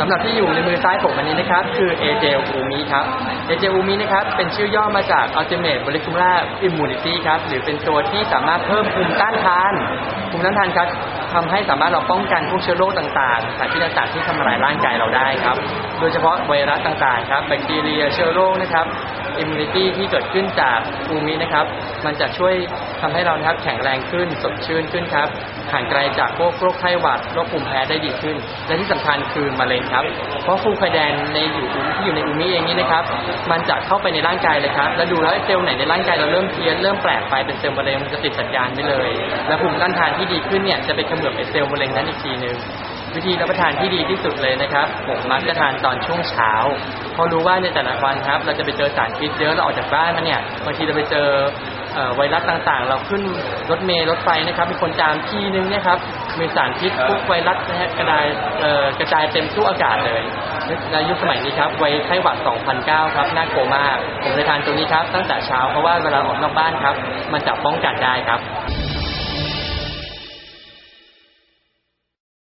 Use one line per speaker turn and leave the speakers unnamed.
สำหรับที่อยู่ในมือซ้ายผมอันนี้นะครับ คือ AJ UMI ครับ AJ UMI นะครับ เป็นชื่อย่อมาจาก Ultimate Molecular Immunity ครับ หรือเป็นตัวที่สามารถเพิ่มภูมิต้านทาน ภูมิต้านทานครับทำให้สามารถเราป้องกันพวกเชื้อโรคต่างๆ สารพิษต่างๆที่ทำลายร่างกายเราได้ครับ โดยเฉพาะไวรัสต่างๆครับแบคทีเรียเชื้อโรคนะครับอิมมูนิตี้ที่เกิดขึ้นจากอูมินะครับ มันจะช่วยทำให้เรานะครับแข็งแรงขึ้นสดชื่นขึ้นครับห่างไกลจากพวกโรคไข้หวัดโรคภูมิแพ้ได้ดีขึ้น และที่สำคัญคือมะเร็งครับ เพราะฟูไฟแดงในอยู่ที่อยู่ในอูมิเองนี่นะครับ มันจะเข้าไปในร่างกายเลยครับ แล้วดูแล้วเซลล์ไหนในร่างกายเราเริ่มเพี้ยนเริ่มแปลกไปเป็นเซลล์มะเร็งมันจะติดสัญญาณไปเลย และภูมิต้านทานที่ดีขึ้นเนี่ยจะไปเขมือบไอเซลล์มะเร็งนั้นอีกทีหนึ่ง วิธีรับประทานที่ดีที่สุดเลยนะครับ ผมมักจะทานตอนช่วงเช้า เพราะรู้ว่าในแต่ละวันครับ เราจะไปเจอสารพิษเยอะเราออกจากบ้านมาเนี่ยบางทีเราไปเจออไวรัสต่างๆ เราขึ้นรถเมล์รถไฟนะครับ มีคนจามที่นึงเนี่ยครับมีสารพิษพวกไวรัสนะฮะกระจายเอ่อกระจายเต็มทั่วอากาศเลยในยุคสมัยนี้ครับไวไข้หวัด 2009 ครับน่ากลัวมาก ผมเลยทานตัวนี้ครับตั้งแต่เช้าเพราะว่าเวลาออกนอกบ้านครับ มันจะป้องกันได้ครับ